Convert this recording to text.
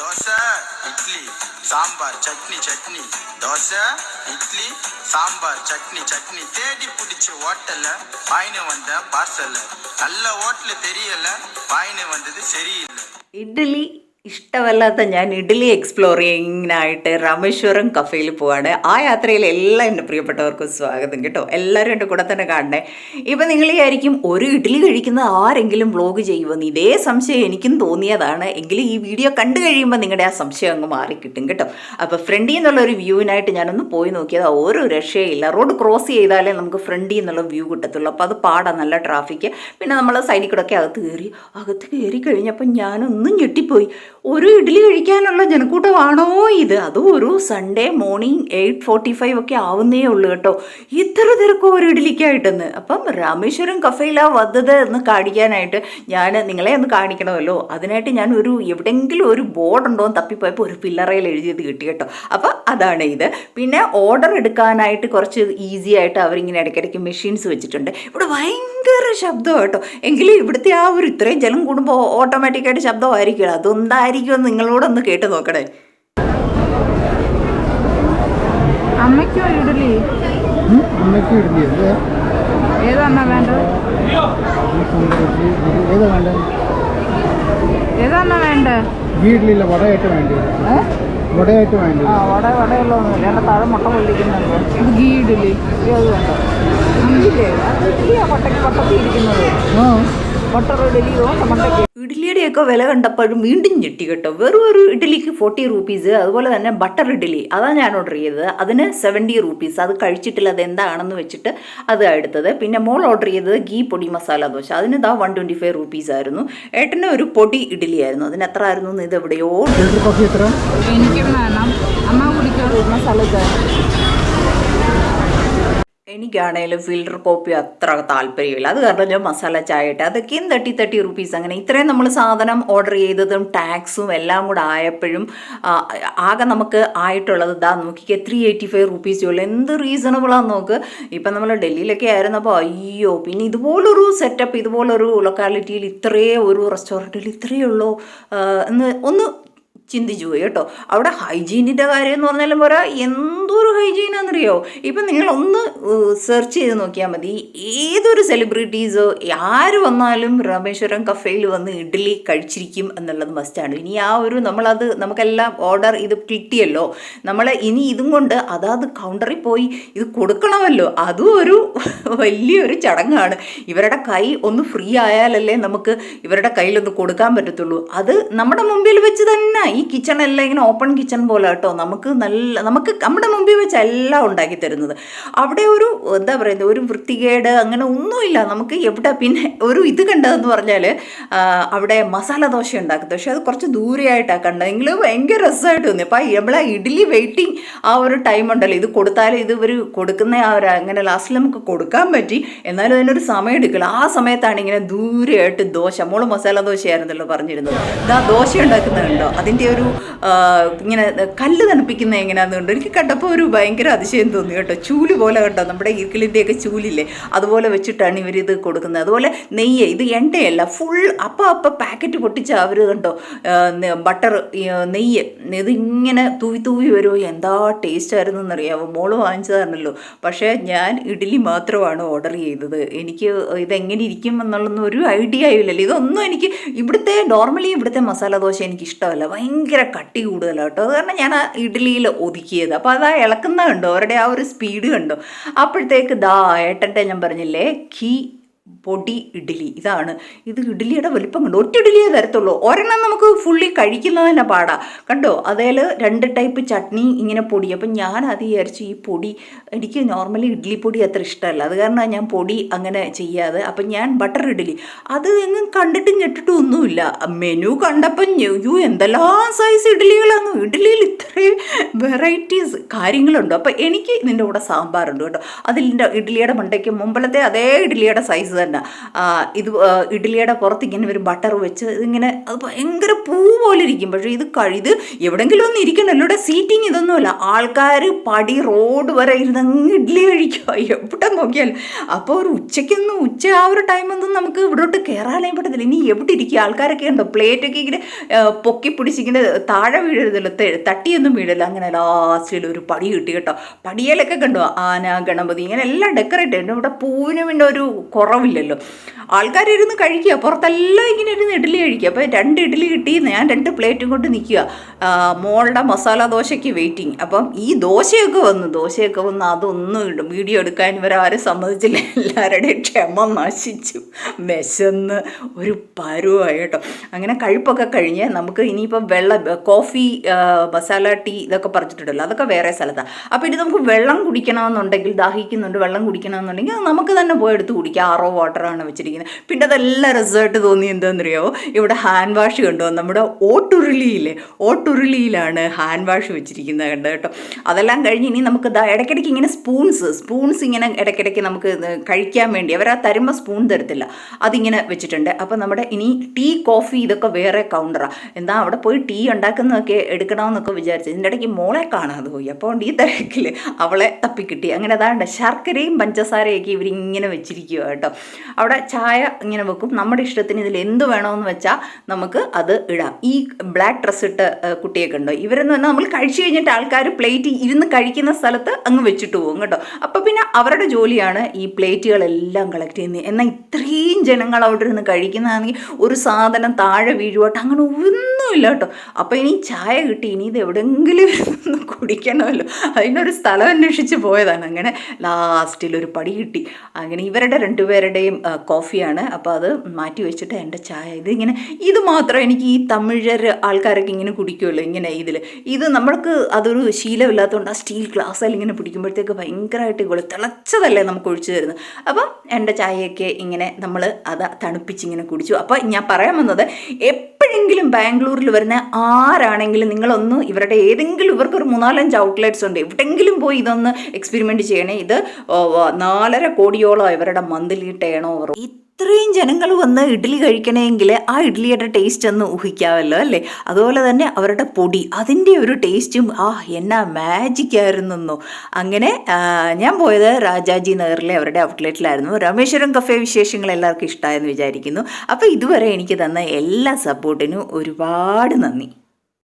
தோசை இட்லி சாம்பார் சட்னி சட்னி. தோசை இட்லி சாம்பார் சட்னி சட்னி தேடி பிடிச்ச ஹோட்டல்ல வாயினு வந்த பார்சல்ல நல்ல ஹோட்டல் தெரியல வாயினு வந்தது சரியில்லை. இட்லி ഇഷ്ടമല്ലാത്ത ഞാൻ ഇഡ്ഡലി ചെയ്യാനായിട്ട് രാമേശ്വരം കഫേയിൽ പോവാണ്. ആ യാത്രയിൽ എല്ലാം എന്റെ പ്രിയപ്പെട്ടവർക്കും സ്വാഗതം കേട്ടോ. എല്ലാവരും എന്റെ കൂടെ തന്നെ കാണണേ. ഇപ്പം നിങ്ങൾ വിചാരിക്കും ഒരു ഇഡ്ഡലി കഴിക്കുന്ന ആരെങ്കിലും വ്ളോഗ് ചെയ്യുമെന്ന്. ഇതേ സംശയം എനിക്കും തോന്നിയതാണ്. എങ്കിലും ഈ വീഡിയോ കണ്ടു കഴിയുമ്പോൾ നിങ്ങളുടെ ആ സംശയം അങ്ങ് മാറി കിട്ടും കേട്ടോ. അപ്പോൾ ഫ്രണ്ടിൽ നിന്നുള്ള ഒരു വ്യൂവിനായിട്ട് ഞാനൊന്ന് പോയി നോക്കിയത്. ഒരു രക്ഷയില്ല. റോഡ് ക്രോസ് ചെയ്താലേ നമുക്ക് ഫ്രണ്ടിൽ നിന്നുള്ള വ്യൂ കിട്ടത്തുള്ളൂ. അപ്പോൾ അത് പാടാ. നല്ല ട്രാഫിക്ക് പിന്നെ നമ്മൾ സൈഡിൽ ഒക്കെ അകത്ത് കയറി. അകത്ത് കയറി കഴിഞ്ഞപ്പോൾ ഞാനൊന്നും ഞെട്ടിപ്പോയി. ഒരു ഇഡ്ഡലി കഴിക്കാനുള്ള ജനക്കൂട്ടമാണോ ഇത്? അതും ഒരു Sunday morning eight forty five ഒക്കെ ആവുന്നേ ഉള്ളൂ കേട്ടോ. ഇത്ര തിരക്കോ ഒരു ഇഡ്ഡലിക്കായിട്ടെന്ന്. അപ്പം രാമേശ്വരം കഫയിലാ വന്നത് എന്ന് കാണിക്കാനായിട്ട് ഞാൻ നിങ്ങളെ ഒന്ന് കാണിക്കണമല്ലോ. അതിനായിട്ട് ഞാൻ ഒരു എവിടെയെങ്കിലും ഒരു ബോർഡ് ഉണ്ടോ എന്ന് തപ്പിപ്പോയപ്പോൾ ഒരു പില്ലറയിൽ എഴുതിയത് കിട്ടി കേട്ടോ. അപ്പം അതാണ് ഇത്. പിന്നെ ഓർഡർ എടുക്കാനായിട്ട് കുറച്ച് ഈസി ആയിട്ട് അവരിങ്ങനെ ഇടയ്ക്കിടയ്ക്ക് മെഷീൻസ് വെച്ചിട്ടുണ്ട്. ഇവിടെ ഭയങ്കര ശബ്ദം കേട്ടോ. എങ്കിലും ഇവിടുത്തെ ആ ഒരു ഇത്രയും ജലം കൂടുമ്പോൾ ഓട്ടോമാറ്റിക്കായിട്ട് ശബ്ദമായിരിക്കും അതൊന്നായിരിക്കുമെന്ന് നിങ്ങളോടൊന്ന് കേട്ട് നോക്കണേ. അമ്മയ്ക്കോ ഇഡലി അമ്മയ്ക്ക് ഇഡ്ഡലി. ഇത് ഏതാണ വേണ്ടത്? ഈ സാമ്പാർ ഇഡ്ഡലി ഇത് ഏതാ വേണ്ടത്? ഏതാണ വേണ്ടത്? ഈ വടയായിട്ട് വേണ്ടത് വടയായിട്ട് വേണ്ടത് ആ വട വടയുള്ളതൊന്നുമില്ല എന്റെ താഴെ മുട്ട പൊള്ളിക്കുന്നുണ്ട്. ഗീ ഇഡലി ഇരിക്കുന്നത്. ബട്ടർ ഇഡലിയോ മണ്ടയ്ക്ക് ഇഡ്ഡലിയുടെയൊക്കെ വില കണ്ടപ്പോഴും വീണ്ടും ഞെട്ടി കേട്ടോ. വെറും ഒരു ഇഡ്ഡലിക്ക് ഫോർട്ടി റുപ്പീസ് അതുപോലെ തന്നെ ബട്ടർ ഇഡ്ഡലി അതാണ് ഞാൻ ഓർഡർ ചെയ്തത്. അതിന് സെവന്റി റുപ്പീസ് അത് കഴിച്ചിട്ടില്ല അത് എന്താണെന്ന് വെച്ചിട്ട് അത് എടുത്തത്. പിന്നെ മോൾ ഓർഡർ ചെയ്തത് ഗീ പൊടി മസാല ദോശ. അതിന് ഇതാ വൺ ട്വന്റി ഫൈവ് റുപ്പീസ് ആയിരുന്നു. ഏട്ടന് ഒരു പൊടി ഇഡ്ഡലി ആയിരുന്നു. അതിന് എത്ര ആയിരുന്നു ഇത് എവിടെയോ എനിക്ക് വേണം. അമ്മ കുടിക്കാൻ. മസാല എനിക്കാണേലും ഫിൽറ്റർ കോപ്പി അത്ര താല്പര്യമില്ല. അത് കാരണം ഞാൻ മസാല ചായ ഇട്ട്. അതൊക്കെയും തട്ടി തട്ടി റുപ്പീസ് അങ്ങനെ. ഇത്രയും നമ്മൾ സാധനം ഓർഡർ ചെയ്തതും ടാക്സും എല്ലാം കൂടെ ആയപ്പോഴും ആകെ നമുക്ക് ആയിട്ടുള്ളത് ഇതാ നോക്കിക്കേ ത്രീ എയ്റ്റി ഫൈവ് റുപ്പീസ് ഉള്ളൂ. എന്ത് റീസണബിളാന്ന് നോക്ക്. ഇപ്പം നമ്മൾ ഡൽഹിയിലൊക്കെ ആയിരുന്നപ്പോൾ അയ്യോ പിന്നെ ഇതുപോലൊരു സെറ്റപ്പ് ഇതുപോലൊരു ലൊക്കാലിറ്റിയിൽ ഇത്രയേ ഒരു റെസ്റ്റോറന്റിൽ ഇത്രയേ ഉള്ളൂ. എന്ന് ഒന്ന് ചിന്തിച്ചു പോയി കേട്ടോ. അവിടെ ഹൈജീനിന്റെ കാര്യം എന്ന് പറഞ്ഞാലും പോരാ. എന്തൊരു ഹൈജീനാണെന്നറിയോ ഇപ്പം നിങ്ങളൊന്ന് സെർച്ച് ചെയ്ത് നോക്കിയാൽ മതി. ഏതൊരു സെലിബ്രിറ്റീസോ ആര് വന്നാലും രാമേശ്വരം കഫേയിൽ വന്ന് ഇഡ്ഡലി കഴിച്ചിരിക്കും എന്നുള്ളത് മസ്റ്റാണ് ഇനി ആ ഒരു നമ്മളത് നമുക്കെല്ലാം ഓർഡർ ഇത് കിട്ടിയല്ലോ. നമ്മൾ ഇനി ഇതും കൊണ്ട് അതാത് കൗണ്ടറിൽ പോയി ഇത് കൊടുക്കണമല്ലോ. അതും ഒരു വലിയൊരു ചടങ്ങാണ്. ഇവരുടെ കൈ ഒന്ന് ഫ്രീ ആയാലല്ലേ നമുക്ക് ഇവരുടെ കയ്യിലൊന്ന് കൊടുക്കാൻ പറ്റത്തുള്ളൂ. അത് നമ്മുടെ മുമ്പിൽ വെച്ച് തന്നെ ഈ കിച്ചൺ എല്ലാം ഇങ്ങനെ ഓപ്പൺ കിച്ചൺ പോലെ കേട്ടോ. നമുക്ക് നല്ല നമുക്ക് നമ്മുടെ മുമ്പിൽ വെച്ച് എല്ലാം ഉണ്ടാക്കി തരുന്നത്. അവിടെ ഒരു എന്താ പറയുന്നത് ഒരു വൃത്തികേട് അങ്ങനെ ഒന്നുമില്ല. നമുക്ക് എവിടെ പിന്നെ ഒരു ഇത് കണ്ടതെന്ന് പറഞ്ഞാൽ അവിടെ മസാല ദോശ ഉണ്ടാക്കുന്നത്. പക്ഷെ അത് കുറച്ച് ദൂരെയായിട്ടാണ് കണ്ടതെങ്കിലും ഭയങ്കര രസമായിട്ട് തോന്നി. അപ്പോൾ നമ്മളെ ഇഡ്ഡലി വെയിറ്റിംഗ് ആ ഒരു ടൈം ഉണ്ടല്ലോ. ഇത് കൊടുത്താൽ ഇത് ഇവർ കൊടുക്കുന്ന ആ ഒരു അങ്ങനെ ലാസ്റ്റിൽ നമുക്ക് കൊടുക്കാൻ പറ്റി. എന്നാലും അതിനൊരു സമയം എടുക്കില്ല. ആ സമയത്താണ് ഇങ്ങനെ ദൂരെയായിട്ട് ദോശ മോൾ മസാല ദോശയായിരുന്നല്ലോ പറഞ്ഞിരുന്നത്. ഇതാ ദോശ ഉണ്ടാക്കുന്നുണ്ടോ അതിന്റെ ഒരു ഇങ്ങനെ കല്ല് തണുപ്പിക്കുന്ന എങ്ങനെയാണെന്ന് കണ്ടു എനിക്ക് കണ്ടപ്പോൾ ഒരു ഭയങ്കര അതിശയം തോന്നി കേട്ടോ. ചൂൽ പോലെ കേട്ടോ നമ്മുടെ ഈർക്കിളിന്റെയൊക്കെ ചൂലില്ലേ? അതുപോലെ വെച്ചിട്ടാണ് ഇവരിത് കൊടുക്കുന്നത്. അതുപോലെ നെയ്യ് ഇത് എണ്ണയല്ല ഫുൾ അപ്പം അപ്പം പാക്കറ്റ് പൊട്ടിച്ച അവർ കണ്ടോ ബട്ടർ നെയ്യ്. ഇതിങ്ങനെ തൂവി തൂവി വരുമോ എന്താ ടേസ്റ്റ് ആയിരുന്നു എന്നറിയാമോ മോൾ വാങ്ങിച്ചതാണല്ലോ. പക്ഷേ ഞാൻ ഇഡ്ഡലി മാത്രമാണ് ഓർഡർ ചെയ്തത്. എനിക്ക് ഇതെങ്ങനെ ഇരിക്കും എന്നുള്ളൊന്നും ഒരു ഐഡിയ ആയില്ലല്ലോ ഇതൊന്നും എനിക്ക് ഇവിടുത്തെ നോർമലി ഇവിടുത്തെ മസാല ദോശ എനിക്ക് ഇഷ്ടമല്ല. ഭയങ്കര കട്ടി കൂടുതലാണ് കേട്ടോ. അത് കാരണം ഞാൻ ആ ഇഡ്ഡലിയിൽ ഒതുക്കിയത്. അപ്പോൾ അതാ ഇളക്കുന്ന കണ്ടോ? അവരുടെ ആ ഒരു സ്പീഡ് കണ്ടോ? അപ്പോഴത്തേക്ക് ദാ ഏട്ടന്റെ ഞാൻ പറഞ്ഞില്ലേ ഘീ പൊടി ഇഡ്ഡലി. ഇതാണ്. ഇത് ഇഡ്ഡലിയുടെ വലിപ്പം കണ്ടോ ഒറ്റ ഇഡ്ഡലിയേ തരത്തുള്ളൂ. ഒരെണ്ണം നമുക്ക് ഫുള്ളി കഴിക്കുന്നത് തന്നെ പാടാ. കണ്ടോ? അതേൽ രണ്ട് ടൈപ്പ് ചട്നി ഇങ്ങനെ പൊടി. അപ്പം ഞാൻ അത് വിചാരിച്ചു ഈ പൊടി എനിക്ക് നോർമലി ഇഡ്ഡലി പൊടി അത്ര ഇഷ്ടമല്ല. അത് കാരണം ഞാൻ പൊടി അങ്ങനെ ചെയ്യാതെ. അപ്പം ഞാൻ ബട്ടർ ഇഡ്ഡലി. അത് എങ്ങും കണ്ടിട്ടും കെട്ടിട്ടും ഒന്നുമില്ല. മെനു കണ്ടപ്പം യു എന്തെല്ലാം സൈസ് ഇഡ്ഡലികളാണ്. ഇഡ്ഡലിയിൽ ഇത്രയും വെറൈറ്റീസ് കാര്യങ്ങളുണ്ട്. അപ്പം എനിക്ക് ഇതിന്റെ കൂടെ സാമ്പാറുണ്ട് കേട്ടോ. അതിന്റെ ഇഡ്ഡലിയുടെ മണ്ടയ്ക്ക് മുമ്പിലത്തെ അതേ ഇഡ്ഡലിയുടെ സൈസ് തന്നെ. ഇത് ഇഡ്ഡലിയുടെ പുറത്ത് ഇങ്ങനെ ഒരു ബട്ടർ വെച്ച് ഇങ്ങനെ അത് ഭയങ്കര പൂ പോലെ ഇരിക്കും. പക്ഷേ ഇത് കഴുത് എവിടെങ്കിലും ഒന്നും ഇരിക്കണല്ലോ ഇവിടെ സീറ്റിംഗ് ഇതൊന്നുമല്ല. ആൾക്കാർ പടി റോഡ് വരെ ഇരുന്ന് അങ്ങ് ഇഡ്ഡലി കഴിക്കുക എവിടെ നോക്കിയാലും. അപ്പോൾ ഒരു ഉച്ചയ്ക്കൊന്നും ഉച്ച ആ ഒരു ടൈമൊന്നും നമുക്ക് ഇവിടോട്ട് കയറാനേ പറ്റത്തില്ല. ഇനി എവിടെ ഇരിക്കുക ആൾക്കാരൊക്കെ ഉണ്ടോ? പ്ലേറ്റൊക്കെ ഇങ്ങനെ പൊക്കി പിടിച്ചിങ്ങനെ താഴെ വീഴരുതല്ലോ. തട്ടിയൊന്നും വീഴില്ല അങ്ങനെ ലാസ്റ്റിൽ ഒരു പടി കിട്ടി കേട്ടോ. പടിയലൊക്കെ കണ്ടോ? ആന ഗണപതി ഇങ്ങനെ എല്ലാം ഡെക്കറേറ്റ് ഉണ്ട് ഇവിടെ പൂവിന് പിന്നെ ഒരു കുറവില്ലല്ലോ ആൾക്കാരിരുന്ന് കഴിക്കുക. പുറത്തെല്ലാം ഇങ്ങനെ ഇരുന്ന് ഇഡ്ഡലി കഴിക്കുക. അപ്പോൾ രണ്ട് ഇഡ്ഡലി കിട്ടി ഞാൻ രണ്ട് പ്ലേറ്റും കൊണ്ട് നിൽക്കുക. മോളുടെ മസാല ദോശയ്ക്ക് വെയിറ്റിംഗ് അപ്പം ഈ ദോശയൊക്കെ വന്നു. ദോശയൊക്കെ വന്ന് അതൊന്നും ഇടും. വീഡിയോ എടുക്കാൻ ഇവരാരും സമ്മതിച്ചില്ല. എല്ലാവരുടെയും ക്ഷമ നശിച്ചു. വിശന്ന് ഒരു പരുവായി കേട്ടോ. അങ്ങനെ കഴിപ്പൊക്കെ കഴിഞ്ഞ് നമുക്ക് ഇനിയിപ്പം വെള്ളം കോഫി മസാല ടീ ഇതൊക്കെ പറഞ്ഞിട്ടുണ്ടല്ലോ അതൊക്കെ വേറെ സ്ഥലത്താണ് അപ്പോൾ ഇനി നമുക്ക് വെള്ളം കുടിക്കണമെന്നുണ്ടെങ്കിൽ ദാഹിക്കുന്നുണ്ട് വെള്ളം കുടിക്കണമെന്നുണ്ടെങ്കിൽ നമുക്ക് തന്നെ പോയി എടുത്ത് കുടിക്കാം. ആറോ വാട്ടറാണ് വെച്ചിരിക്കുന്നത്. പിന്നെ അതെല്ലാം റിസൾട്ട് തോന്നി എന്താണെന്നറിയോ ഇവിടെ ഹാൻഡ് വാഷ് കണ്ടോ? നമ്മുടെ ഓട്ടുരുളിയില്ലേ? ഓട്ടുരുളിയിലാണ് ഹാൻഡ് വാഷ് വെച്ചിരിക്കുന്നത് കണ്ടോ കേട്ടോ? അതെല്ലാം കഴിഞ്ഞ് ഇനി നമുക്ക് ഇടയ്ക്കിടയ്ക്ക് ഇങ്ങനെ സ്പൂൺസ് സ്പൂൺസ് ഇങ്ങനെ ഇടയ്ക്കിടയ്ക്ക് നമുക്ക് കഴിക്കാൻ വേണ്ടി. അവർ ആ തരുമ്പോൾ സ്പൂൺ തരത്തില്ല. അതിങ്ങനെ വെച്ചിട്ടുണ്ട്. അപ്പോൾ നമ്മുടെ ഇനി ടീ കോഫി ഇതൊക്കെ വേറെ കൗണ്ടറാണ് എന്താ അവിടെ പോയി ടീ ഉണ്ടാക്കുന്നതൊക്കെ എടുക്കണമെന്നൊക്കെ വിചാരിച്ചു. ഇതിന്റെ ഇടയ്ക്ക് മോളെ കാണാതെ പോയി. അപ്പോൾ ഈ തിരക്കിൽ അവളെ തപ്പിക്കിട്ടി. അങ്ങനെ അതാണ്ട് ശർക്കരയും പഞ്ചസാരയൊക്കെ ഇവരിങ്ങനെ വെച്ചിരിക്കുക കേട്ടോ. അവിടെ ചായ ഇങ്ങനെ വെക്കും. നമ്മുടെ ഇഷ്ടത്തിന് ഇതിൽ എന്ത് വേണമെന്ന് വെച്ചാൽ നമുക്ക് അത് ഇടാം. ഈ ബ്ലാക്ക് ഡ്രസ്സ് ഇട്ട് കുട്ടിയൊക്കെ ഉണ്ടോ? ഇവരെന്ന് പറഞ്ഞാൽ നമ്മൾ കഴിച്ചു കഴിഞ്ഞിട്ട് ആൾക്കാർ പ്ലേറ്റ് ഇരുന്ന് കഴിക്കുന്ന സ്ഥലത്ത് അങ്ങ് വെച്ചിട്ട് പോകും കേട്ടോ. അപ്പോൾ പിന്നെ അവരുടെ ജോലിയാണ് ഈ പ്ലേറ്റുകളെല്ലാം കളക്ട് ചെയ്യുന്നത്. എന്നാൽ ഇത്രയും ജനങ്ങൾ അവിടെ ഇരുന്ന് കഴിക്കുന്നതാണെങ്കിൽ ഒരു സാധനം താഴെ വീഴുവാട്ട് അങ്ങനെ ഒന്നുമില്ല കേട്ടോ. അപ്പോൾ ഇനി ചായ കിട്ടി ഇനി ഇത് എവിടെയെങ്കിലും കുടിക്കണമല്ലോ. അതിനൊരു സ്ഥലം അന്വേഷിച്ച് പോയതാണ്. അങ്ങനെ ലാസ്റ്റിൽ ഒരു പടി കിട്ടി. അങ്ങനെ ഇവരുടെ രണ്ടുപേരുടെയും കോഫിയാണ്. അപ്പോൾ അത് മാറ്റി വെച്ചിട്ട് എന്റെ ചായ. ഇത് ഇങ്ങനെ ഇത് മാത്രം എനിക്ക് ഈ തമിഴർ ആൾക്കാരൊക്കെ ഇങ്ങനെ കുടിക്കുമല്ലോ ഇങ്ങനെ ഇതിൽ. ഇത് നമ്മൾക്ക് അതൊരു ശീലമില്ലാത്തതുകൊണ്ട് ആ സ്റ്റീൽ ഗ്ലാസ്സിൽ ഇങ്ങനെ പിടിക്കുമ്പോഴത്തേക്ക് ഭയങ്കരമായിട്ട് ഇങ്ങനെ തിളച്ചതല്ലേ നമുക്ക് ഒഴിച്ചു തരുന്നത്. അപ്പം എന്റെ ചായയൊക്കെ ഇങ്ങനെ നമ്മൾ അത് തണുപ്പിച്ചിങ്ങനെ കുടിച്ചു. അപ്പോൾ ഞാൻ പറയാൻ വന്നത് എപ്പോഴെങ്കിലും ബാംഗ്ലൂരിൽ വരുന്ന ആരാണെങ്കിലും നിങ്ങളൊന്ന് ഇവരുടെ ഏതെങ്കിലും ഇവർക്കൊരു മൂന്നാലഞ്ച് ഔട്ട്ലെറ്റ്സ് ഉണ്ട്. എവിടെയെങ്കിലും പോയി ഇതൊന്ന് എക്സ്പെരിമെന്റ് ചെയ്യണേ. ഇത് നാലര കോടിയോളം ഇവരുടെ മന്ത്ലി ടേൺ ഓവർ ഇത്രയും ജനങ്ങൾ വന്ന് ഇഡ്ഡലി കഴിക്കണമെങ്കിൽ ആ ഇഡ്ഡലിയുടെ ടേസ്റ്റ് ഒന്ന് ഊഹിക്കാമല്ലോ അല്ലേ? അതുപോലെ തന്നെ അവരുടെ പൊടി അതിന്റെ ഒരു ടേസ്റ്റും ആ എന്നാ മാജിക് ആയിരുന്നെന്നോ. അങ്ങനെ ഞാൻ പോയത് രാജാജി നഗറിലെ അവരുടെ ഔട്ട്ലെറ്റിലായിരുന്നു രാമേശ്വരം കഫേ വിശേഷങ്ങൾ എല്ലാവർക്കും ഇഷ്ടമായെന്ന് വിചാരിക്കുന്നു. അപ്പോൾ ഇതുവരെ എനിക്ക് തന്ന എല്ലാ സപ്പോർട്ടിനും ഒരുപാട് നന്ദി.